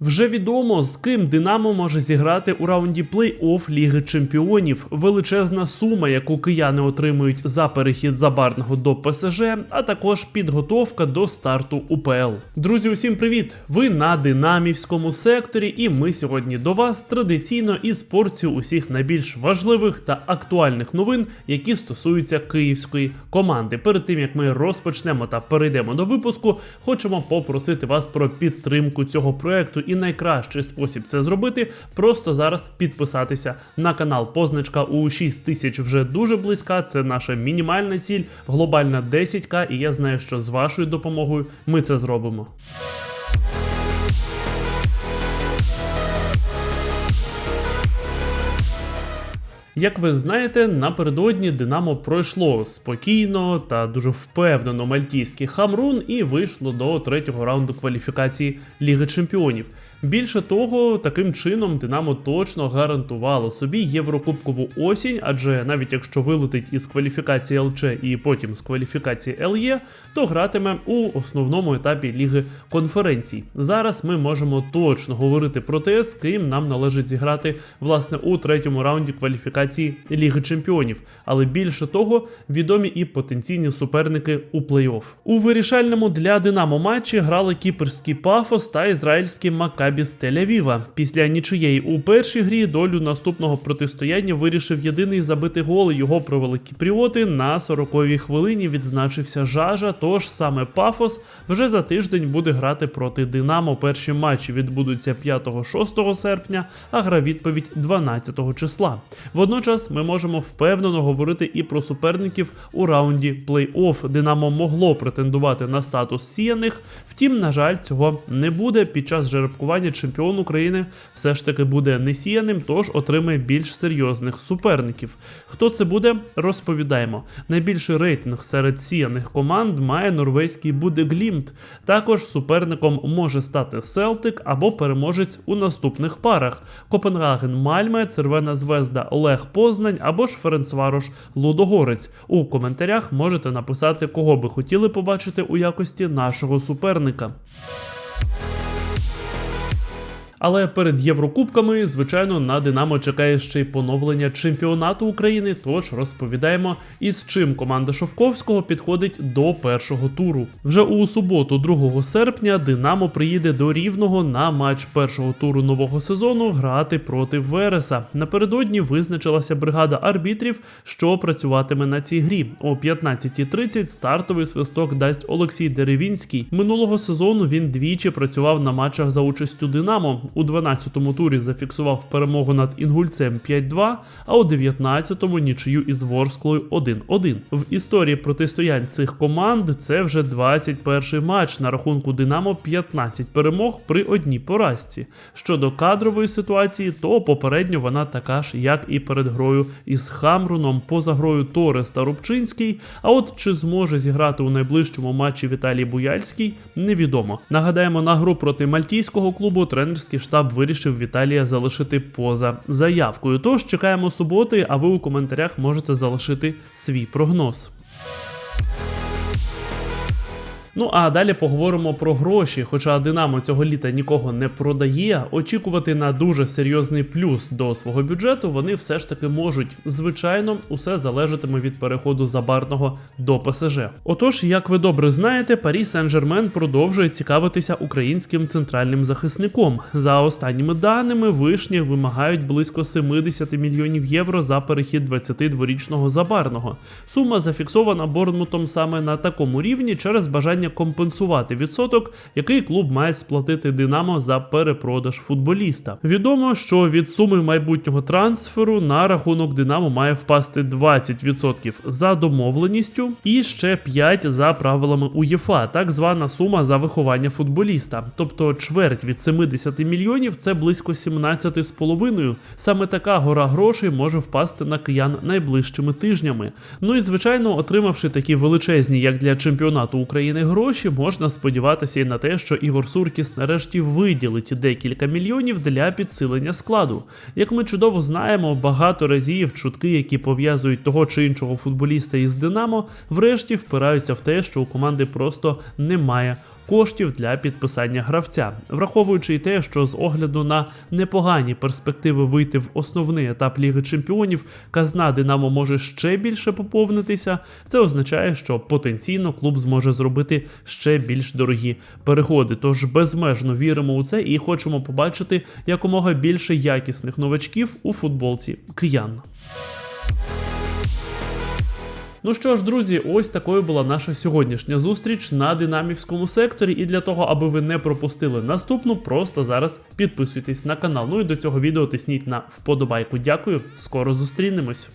Вже відомо, з ким Динамо може зіграти у раунді плей-офф Ліги Чемпіонів. Величезна сума, яку кияни отримують за перехід Забарного до ПСЖ, а також підготовка до старту УПЛ. Друзі, усім привіт! Ви на динамівському секторі, і ми сьогодні до вас традиційно із порцією усіх найбільш важливих та актуальних новин, які стосуються київської команди. Перед тим як ми розпочнемо та перейдемо до випуску, хочемо попросити вас про підтримку цього проекту. І найкращий спосіб це зробити просто зараз підписатися на канал. Позначка у 6 тисяч вже дуже близька. Це наша мінімальна ціль, глобальна 10к, і я знаю, що з вашою допомогою ми це зробимо. Як ви знаєте, напередодні Динамо пройшло спокійно та дуже впевнено мальтійський Хамрун і вийшло до третього раунду кваліфікації Ліги Чемпіонів. Більше того, таким чином Динамо точно гарантувало собі єврокубкову осінь, адже навіть якщо вилетить із кваліфікації ЛЧ і потім з кваліфікації ЛЄ, то гратиме у основному етапі Ліги конференцій. Зараз ми можемо точно говорити про те, з ким нам належить зіграти власне у третьому раунді кваліфікації Ліги Чемпіонів, але більше того, відомі і потенційні суперники у плей-офф. У вирішальному для Динамо матчі грали кіперський Пафос та ізраїльський Макабі з Тель-Авіва. Після нічиєї у першій грі долю наступного протистояння вирішив єдиний забитий гол. Його провели кіпріоти на 40-й хвилині. Відзначився жажа. Тож саме Пафос вже за тиждень буде грати проти Динамо. Перші матчі відбудуться 5-6 серпня, а гра відповідь 12 числа. Водночас ми можемо впевнено говорити і про суперників у раунді плей-офф. Динамо могло претендувати на статус сіяних. Втім, на жаль, цього не буде. Під час жеребкування чемпіон України все ж таки буде не сіяним, тож отримає більш серйозних суперників. Хто це буде, розповідаємо. Найбільший рейтинг серед сіяних команд має норвезький Будеглімт. Також суперником може стати Селтик або переможець у наступних парах: Копенгаген Мальме, Червона Звезда Лех Познань або ж Ференцварош Лудогорець. У коментарях можете написати, кого би хотіли побачити у якості нашого суперника. Але перед Єврокубками, звичайно, на Динамо чекає ще й поновлення чемпіонату України. Тож розповідаємо, із чим команда Шовковського підходить до першого туру. Вже у суботу, 2 серпня, Динамо приїде до Рівного на матч першого туру нового сезону грати проти Вереса. Напередодні визначилася бригада арбітрів, що працюватиме на цій грі. О 15.30 стартовий свисток дасть Олексій Деревінський. Минулого сезону він двічі працював на матчах за участю Динамо. У 12-му турі зафіксував перемогу над Інгульцем 5-2, а у 19-му нічию із Ворсклою 1-1. В історії протистоянь цих команд це вже 21-й матч. На рахунку Динамо 15 перемог при одній поразці. Щодо кадрової ситуації, то попередньо вона така ж, як і перед грою із Хамруном, поза грою Торес та Рубчинський. А от чи зможе зіграти у найближчому матчі Віталій Буяльський, невідомо. Нагадаємо, на гру проти мальтійського клубу тренерський штаб вирішив Віталія залишити поза заявкою. Тож чекаємо суботи, а ви у коментарях можете залишити свій прогноз. Ну а далі поговоримо про гроші. Хоча Динамо цього літа нікого не продає, очікувати на дуже серйозний плюс до свого бюджету вони все ж таки можуть. Звичайно, усе залежатиме від переходу забарного до ПСЖ. Отож, як ви добре знаєте, Парі Сен-Жермен продовжує цікавитися українським центральним захисником. За останніми даними, вишні вимагають близько 70 мільйонів євро за перехід 22-річного забарного. Сума зафіксована Борнмутом саме на такому рівні через бажання компенсувати відсоток, який клуб має сплатити Динамо за перепродаж футболіста. Відомо, що від суми майбутнього трансферу на рахунок Динамо має впасти 20% за домовленістю і ще 5% за правилами УЄФА, так звана сума за виховання футболіста. Тобто чверть від 70 мільйонів це близько 17,5. Саме така гора грошей може впасти на киян найближчими тижнями. Ну і звичайно, отримавши такі величезні, як для чемпіонату України гроші, можна сподіватися і на те, що Ігор Суркіс нарешті виділить декілька мільйонів для підсилення складу. Як ми чудово знаємо, багато разів чутки, які пов'язують того чи іншого футболіста із Динамо, врешті впираються в те, що у команди просто немає коштів для підписання гравця, враховуючи й те, що з огляду на непогані перспективи вийти в основний етап Ліги Чемпіонів, казна Динамо може ще більше поповнитися. Це означає, що потенційно клуб зможе зробити ще більш дорогі переходи. Тож безмежно віримо у це і хочемо побачити якомога більше якісних новачків у футболці киян. Ну що ж, друзі, ось такою була наша сьогоднішня зустріч на динамівському секторі. І для того, аби ви не пропустили наступну, просто зараз підписуйтесь на канал. Ну і до цього відео тисніть на вподобайку. Дякую, скоро зустрінемось.